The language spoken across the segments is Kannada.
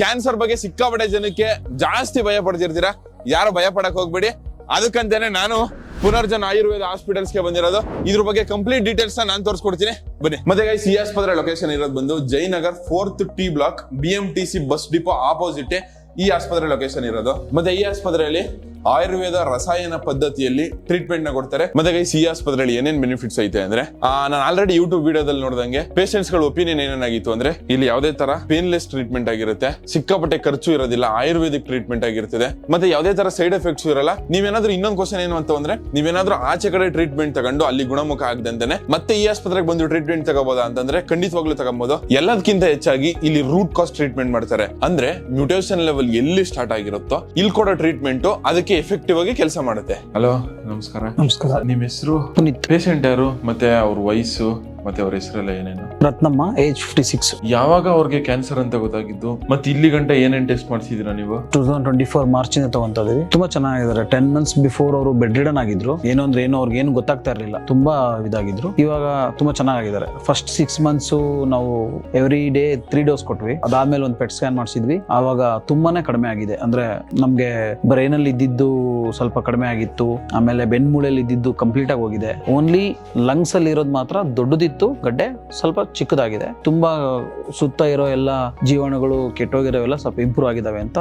ಕ್ಯಾನ್ಸರ್ ಬಗ್ಗೆ ಸಿಕ್ಕಾಪಟ್ಟೆ ಜನಕ್ಕೆ ಜಾಸ್ತಿ ಭಯ ಪಡ್ತಿರ್ತೀರಾ? ಯಾರು ಭಯ ಪಡಕ್ ಹೋಗ್ಬೇಡಿ. ಅದಕ್ಕಂತಾನೆ ನಾನು ಪುನರ್ಜನ್ ಆಯುರ್ವೇದ ಹಾಸ್ಪಿಟಲ್ಸ್ಗೆ ಬಂದಿರೋದು. ಇದ್ರ ಬಗ್ಗೆ ಕಂಪ್ಲೀಟ್ ಡೀಟೇಲ್ಸ್ ನಾನು ತೋರಿಸ್ಕೊಡ್ತೀನಿ. ಬನ್ನಿ. ಮತ್ತೆ ಗೈಸ್ ಈ ಆಸ್ಪತ್ರೆ ಲೊಕೇಶನ್ ಇರೋದು ಬಂದು Jayanagar fourth T block B M T C bus depot opposite ಈ ಆಸ್ಪತ್ರೆ ಲೊಕೇಶನ್ ಇರೋದು. ಮತ್ತೆ ಈ ಆಸ್ಪತ್ರೆಯಲ್ಲಿ ಆಯುರ್ವೇದ ರಸಾಯನ ಪದ್ಧತಿಯಲ್ಲಿ ಟ್ರೀಟ್ಮೆಂಟ್ನ ಕೊಡ್ತಾರೆ. ಮತ್ತೆ ಗೈಸ್ ಈ ಆಸ್ಪತ್ರೆಯಲ್ಲಿ ಏನೇನ್ ಬೆನಿಫಿಟ್ಸ್ ಐತೆ ಅಂದ್ರೆ ನಾನು ಆಲ್ರೆಡಿ ಯೂಟ್ಯೂಬ್ ವಿಡಿಯೋದಲ್ಲಿ ನೋಡಿದಂಗೆ ಪೇಷಂಟ್ಸ್ಗಳ ಒಪಿನಿಯನ್ ಏನೇನಾಗಿತ್ತು ಅಂದ್ರೆ, ಇಲ್ಲಿ ಯಾವುದೇ ತರ ಪೇನ್ಲೆಸ್ ಟ್ರೀಟ್ಮೆಂಟ್ ಆಗಿರುತ್ತೆ, ಸಿಕ್ಕಾಪಟ್ಟೆ ಖರ್ಚು ಇರೋದಿಲ್ಲ, ಆಯುರ್ವೇದಿಕ್ ಟ್ರೀಟ್ಮೆಂಟ್ ಆಗಿರ್ತದೆ, ಮತ್ತೆ ಯಾವುದೇ ತರ ಸೈಡ್ ಎಫೆಕ್ಟ್ಸ್ ಇರಲ್ಲ. ನೀವೇನಾದ್ರೂ ಇನ್ನೊಂದು ಕ್ವಶನ್ ಏನು ಅಂತ ಅಂದ್ರೆ, ನೀವೇನಾದ್ರೂ ಆಚೆ ಕಡೆ ಟ್ರೀಟ್ಮೆಂಟ್ ತಗೊಂಡು ಅಲ್ಲಿ ಗುಣಮುಖ ಆಗದಂತೆ ಮತ್ತೆ ಈ ಆಸ್ಪತ್ರೆಗೆ ಬಂದು ಟ್ರೀಟ್ಮೆಂಟ್ ತಗೋಬೋದಾ ಅಂತಂದ್ರೆ ಖಂಡಿತವಾಗ್ಲೂ ತಗೋಬಹುದು ಎಲ್ಲದಕ್ಕಿಂತ ಹೆಚ್ಚಾಗಿ ಇಲ್ಲಿ ರೂಟ್ ಕಾಸ್ಟ್ ಟ್ರೀಟ್ಮೆಂಟ್ ಮಾಡ್ತಾರೆ. ಅಂದ್ರೆ ಮ್ಯೂಟೇಷನ್ ಲೆವೆಲ್ ಎಲ್ಲಿ ಸ್ಟಾರ್ಟ್ ಆಗಿರುತ್ತೋ ಇಲ್ಲಿ ಕೊಡೋ ಟ್ರೀಟ್ಮೆಂಟ್ ಅದಕ್ಕೆ ಎಫೆಕ್ಟಿವ್ ಆಗಿ ಕೆಲಸ ಮಾಡುತ್ತೆ. ಹಲೋ ನಮಸ್ಕಾರ. ನಮಸ್ಕಾರ. ನಿಮ್ ಹೆಸರು? ಪುನೀತ್. ಪೇಷಂಟ್ ಯಾರು? ಮತ್ತೆ ಅವ್ರ ವಯಸ್ಸು? ಮತ್ತೆ ಅವ್ರ ಹೆಸರೆಲ್ಲ ಏನೇನು? ರತ್ನಮ್ಮ ಏಜ್ ಫಿಫ್ಟಿ ಸಿಕ್ಸ್ ಯಾವಾಗ ಅವ್ರಿಗೆ ಕ್ಯಾನ್ಸರ್ ಅಂತ ಗೊತ್ತಾಗಿದ್ದು? ಮತ್ತೆ ಇಲ್ಲಿ ಗಂಟೆ ಏನೇನ್ ಟೆಸ್ಟ್ ಮಾಡಿಸಿದೀರಾ ನೀವು? Two thousand twenty four March ಇಂದ ತಗೊಂತ ಇದೀವಿ ತುಂಬಾ ಚೆನ್ನಾಗಿದ್ದಾರೆ. ಟೆನ್ ಮಂತ್ಸ್ ಬಿಫೋರ್ ಅವರು ಬೆಡ್ ರಿಡನ್ ಆಗಿದ್ರು. ಏನೋ ಅಂದ್ರೆ ಏನು ಅವ್ರಿಗೆ ಏನು ಗೊತ್ತಾಗ್ತಾ ಇರಲಿಲ್ಲ. ತುಂಬಾ ಇದಾಗಿದ್ರು. ಇವಾಗ ತುಂಬಾ ಚೆನ್ನಾಗಿದ್ದಾರೆ. ಫಸ್ಟ್ ಸಿಕ್ಸ್ ಮಂತ್ಸ್ ನಾವು ಎವ್ರಿ ಡೇ ತ್ರೀ ಡೋಸ್ ಕೊಟ್ವಿ. ಅದಾದ್ಮೇಲೆ ಒಂದು ಪೆಟ್ ಸ್ಕ್ಯಾನ್ ಮಾಡಿಸಿದ್ವಿ. ಆವಾಗ ತುಂಬಾನೇ ಕಡಿಮೆ ಆಗಿದೆ. ಅಂದ್ರೆ ನಮ್ಗೆ ಬ್ರೈನ್ ಅಲ್ಲಿ ಇದ್ದಿದ್ದು ಸ್ವಲ್ಪ ಕಡಿಮೆ ಆಗಿತ್ತು. ಆಮೇಲೆ ಬೆನ್ ಬೆನ್ಮೂಳೆಯಲ್ಲಿ ಇದ್ದಿದ್ದು ಕಂಪ್ಲೀಟ್ ಆಗಿ ಹೋಗಿದೆ. ಓನ್ಲಿ ಲಂಗ್ಸ್ ಅಲ್ಲಿ ಇರೋದು ಮಾತ್ರ ದೊಡ್ಡದಿತ್ತು ಗಡ್ಡೆ ಸ್ವಲ್ಪ ಚಿಕ್ಕದಾಗಿದೆ. ತುಂಬಾ ಸುತ್ತ ಇರೋ ಎಲ್ಲ ಜೀವಾಣುಗಳು ಕೆಟ್ಟೋಗಿರೋವೆಲ್ಲ ಸ್ವಲ್ಪ ಇಂಪ್ರೂವ್ ಆಗಿದಾವೆ ಅಂತ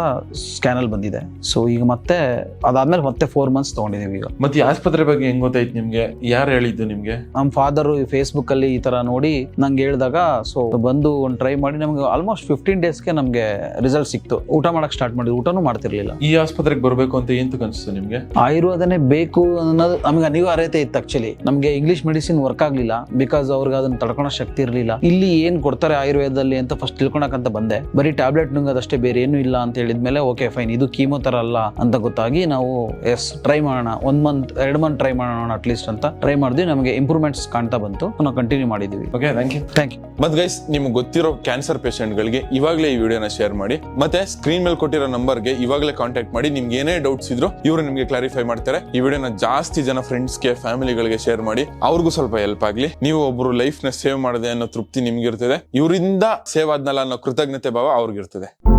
ಸ್ಕ್ಯಾನ್ ಅಲ್ಲಿ ಬಂದಿದೆ. ಸೊ ಈಗ ಮತ್ತೆ ಅದಾದ್ಮೇಲೆ ಮತ್ತೆ ಫೋರ್ ಮಂತ್ಸ್ ತಗೊಂಡಿದೀವಿ ಈಗ. ಮತ್ತೆ ಈ ಆಸ್ಪತ್ರೆ ಬಗ್ಗೆ ಹೆಂಗ್ ಗೊತ್ತಾಯ್ತು ನಿಮ್ಗೆ? ಯಾರು ಹೇಳಿದ್ದು ನಿಮ್ಗೆ? ನಮ್ಮ ಫಾದರ್ ಫೇಸ್ಬುಕ್ ಅಲ್ಲಿ ಈ ತರ ನೋಡಿ ನಂಗೆ ಹೇಳಿದಾಗ ಸೊ ಬಂದು ಒಂದು ಟ್ರೈ ಮಾಡಿ ನಮ್ಗೆ ಆಲ್ಮೋಸ್ಟ್ ಫಿಫ್ಟೀನ್ ಡೇಸ್ಗೆ ನಮ್ಗೆ ರಿಸಲ್ಟ್ ಸಿಕ್ತು. ಊಟ ಮಾಡಕ್ ಸ್ಟಾರ್ಟ್ ಮಾಡಿದ್ವಿ. ಊಟನೂ ಮಾಡ್ತಿರ್ಲಿಲ್ಲ. ಈ ಆಸ್ಪತ್ರೆಗೆ ಬರಬೇಕು ಅಂತ ಏನ್ ಅನ್ಸುತ್ತೆ ನಿಮ್ಗೆ? ಆಯುರ್ವೇದನೇ ಬೇಕು ಅನ್ನೋದು ನಮ್ಗೆ ಅನಿವಾರ್ಯತೆ ಇತ್ತು ಆಕ್ಚುಲಿ ನಮ್ಗೆ ಇಂಗ್ಲಿಷ್ ಮೆಡಿಸಿನ್ ವರ್ಕ್ ಆಗ್ಲಿಲ್ಲ. ಬಿಕಾಸ್ ಅವ್ರಿಗೆ ಅದನ್ನ ತಡ್ಕೊಳೋ ಶಕ್ತಿ ಇರಲಿಲ್ಲ. ಇಲ್ಲಿ ಏನ್ ಕೊಡ್ತಾರೆ ಆಯುರ್ವೇದದಲ್ಲಿ ಅಂತ ಫಸ್ಟ್ ತಿಳ್ಕೊಳಕಂತ ಬಂದೆ. ಬರೀ ಟ್ಯಾಬ್ಲೆಟ್ ನುಂಗೋದಷ್ಟೇ ಬೇರೆ ಏನು ಇಲ್ಲ ಅಂತ ಹೇಳಿದ್ಮೇಲೆ ಓಕೆ ಫೈನ್ ಇದು ಕೀಮೋ ತರ ಅಲ್ಲ ಅಂತ ಗೊತ್ತಾಗಿ ನಾವು ಎಸ್ ಟ್ರೈ ಮಾಡೋಣ. ಒಂದ್ ಮಂತ್ ಎರಡ್ ಮಂತ್ ಟ್ರೈ ಮಾಡೋಣ ಅಟ್ ಲೀಸ್ಟ್ ಅಂತ ಟ್ರೈ ಮಾಡಿದ್ವಿ. ನಮಗೆ ಇಂಪ್ರೂವ್ಮೆಂಟ್ಸ್ ಕಾಣ್ತಾ ಬಂತು. ನಾವು ಕಂಟಿನ್ಯೂ ಮಾಡಿದ್ವಿ. Okay thank you thank you much guys ನಿಮ್ಗೆ ಗೊತ್ತಿರೋ ಕ್ಯಾನ್ಸರ್ ಗಳಿಗೆ ಇವಾಗಲೇ ಈ ವಿಡಿಯೋನ ಶೇರ್ ಮಾಡಿ. ಮತ್ತೆ ಸ್ಕ್ರೀನ್ ಮೇಲೆ ಕೊಟ್ಟಿರೋ ನಂಬರ್ಗೆ ಇವಾಗಲೇ ಕಾಂಟ್ಯಾಕ್ಟ್ ಮಾಡಿ. ನಿಮ್ಗೆ ಏನೇ ಡೌಟ್ಸ್ ಇದ್ರು ಇವರು ನಿಮ್ಗೆ ಕ್ಲಾರಿಫೈ ಮಾಡ್ತಾರೆ. ಈ ವಿಡಿಯೋನ ಜಾಸ್ತಿ ಜನ ಫ್ರೆಂಡ್ಸ್ ಫ್ರೆಂಡ್ಸ್ಗೆ ಫ್ಯಾಮಿಲಿಗಳಿಗೆ ಶೇರ್ ಮಾಡಿ. ಅವ್ರಿಗೂ ಸ್ವಲ್ಪ ಹೆಲ್ಪ್ ಆಗಲಿ. ನೀವು ಒಬ್ರು ಲೈಫ್ನ ಸೇವ್ ಮಾಡಿದೆ ಅನ್ನೋ ತೃಪ್ತಿ ನಿಮ್ಗಿರ್ತದೆ. ಇವರಿಂದ ಸೇವ್ ಆದ್ನಲ್ಲ ಅನ್ನೋ ಕೃತಜ್ಞತೆ ಭಾವ ಅವ್ರಿಗಿರ್ತದೆ.